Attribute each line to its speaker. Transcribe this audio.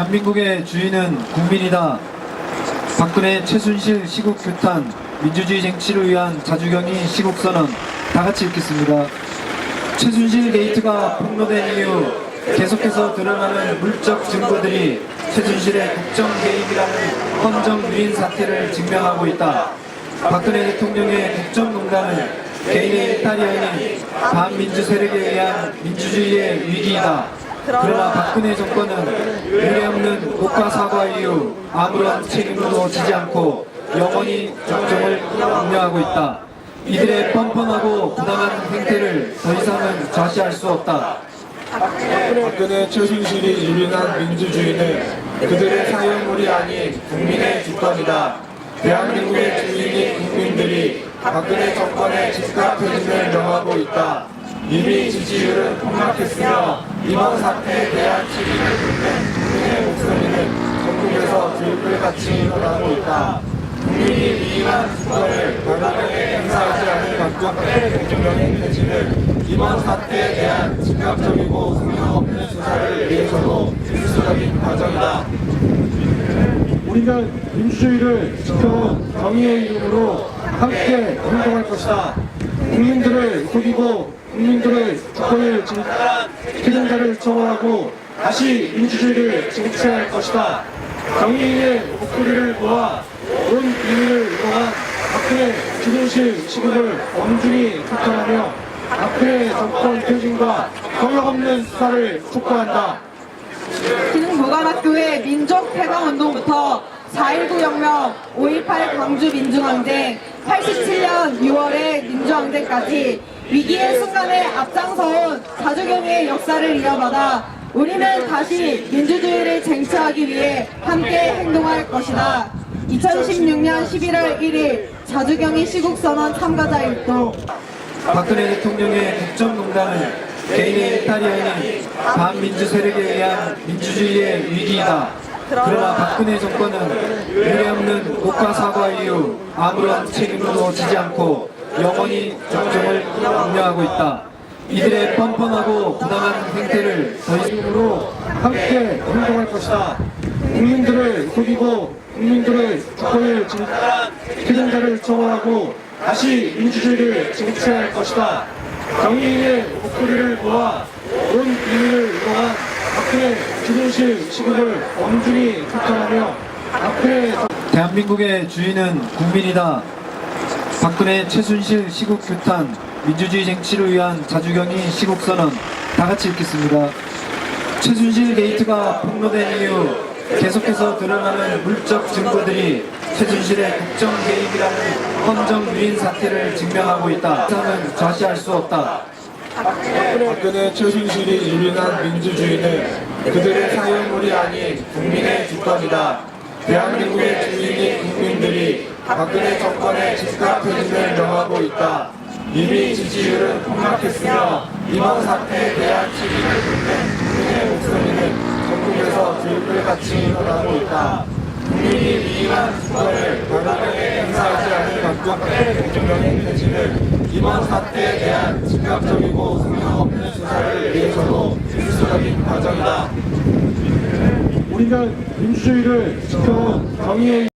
Speaker 1: 대한민국의 주인은 국민이다. 박근혜 최순실 시국 규탄 민주주의 쟁취를 위한 자주경이 시국 선언 다 같이 읽겠습니다. 최순실 게이트가 폭로된 이후 계속해서 드러나는 물적 증거들이 최순실의 국정 개입이라는 헌정 유인 사태를 증명하고 있다. 박근혜 대통령의 국정농단은 개인의 일탈이 아닌 반민주 세력에 의한 민주주의의 위기이다. 그러나 박근혜 정권은 유례없는 국가 사과 이후 아무런 책임도 지지 않고 영원히 정정을 운영하고 있다. 이들의 뻔뻔하고 부당한 행태를 더 이상은 좌시할 수 없다.
Speaker 2: 박근혜 최순실이 유린한 민주주의는 그들의 사용물이 아닌 국민의 주권이다. 대한민국의 주인인 국민들이 박근혜 정권의 즉각 퇴진을 명하고 있다. 이미 지지율은 폭락했으며 이번 사태에 대한 책임을 묻는 국민의 목소리는 전국에서 들불같이 일어나고 있다. 국민이 위임한 주권을 과감하게 행사하지 않은 박근혜 대통령의 퇴진을 이번 사태에 대한 즉각적이고 소용없는 수사를 위해서도 필수적인 과정이다.
Speaker 3: 우리는 민주주의를 지켜온 정의의 이름으로 함께 행동할 것이다. 국민들을 속이고 국민들의 주권을 진- 책임자를 처벌하고 다시 민주주의를 쟁취할 것이다. 정의의 목소리를 모아 온 국민을 위한 박근혜 최순실 시국을 엄중히 규탄하며 박근혜 정권 퇴진과 성역없는 수사를 촉구한다.
Speaker 4: 기능무관학교의 민족해방운동부터 4.19 혁명, 5.18 광주 민중항쟁, 87년 6월의 민주항쟁까지 위기의 순간에 앞장서온 자주경의 역사를 이어받아 우리는 다시 민주주의를 쟁취하기 위해 함께 행동할 것이다. 2016년 11월 1일 자주경의 시국선언 참가자 일동
Speaker 1: 박근혜 대통령의 국정농단은 개인의 일탈이 아닌 반민주 세력에 의한 민주주의의 위기이다. 그러나 박근혜 정권은 유례없는 국가 사과 이후 아무런 책임도 지지 않고 영원히 정정을 운영하고 있다. 이들의 뻔뻔하고 부당한 행태를 더 이상
Speaker 3: 으로 함께 행동할 것이다. 국민들을 속이고 국민들의 주권을 진- 책임자를 처벌하고 다시 민주주의를 쟁취할 것이다. 정의의 목소리를 모아 온 국민을 위한 박근혜 최순실 시국을 엄중히 규탄하며 박근혜 정-
Speaker 1: 대한민국의 주인은 국민이다. 박근혜 최순실 시국 규탄 민주주의 쟁취를 위한 자주경이 시국 선언 다 같이 읽겠습니다. 최순실 게이트가 폭로된 이후 계속해서 드러나는 물적 증거들이 최순실의 국정 개입이라는 헌정 유인 사태를 증명하고 있다. 이상은 좌시할 수 없다.
Speaker 2: 박근혜 최순실이 유린한 민주주의는 그들의 사용물이 아닌 국민의 주권이다. 대한민국의 주인인 국민들이 박근혜 정권의 즉각 퇴진을 명하고 있다. 이미 지지율은 폭락했으며 이번 사태에 대한 책임을 묻는 국민의 목소리는 전국에서 들불같이 일어나고 있다. 국민이 위임한 주권을 과감하게 행사하지 않은 박근혜 대통령의 퇴진을 이번 사태에 대한 즉각적이고 소용없는 수사를 위해서도 필수적인 과정이다.
Speaker 3: 민주주의를 지켜온 정의의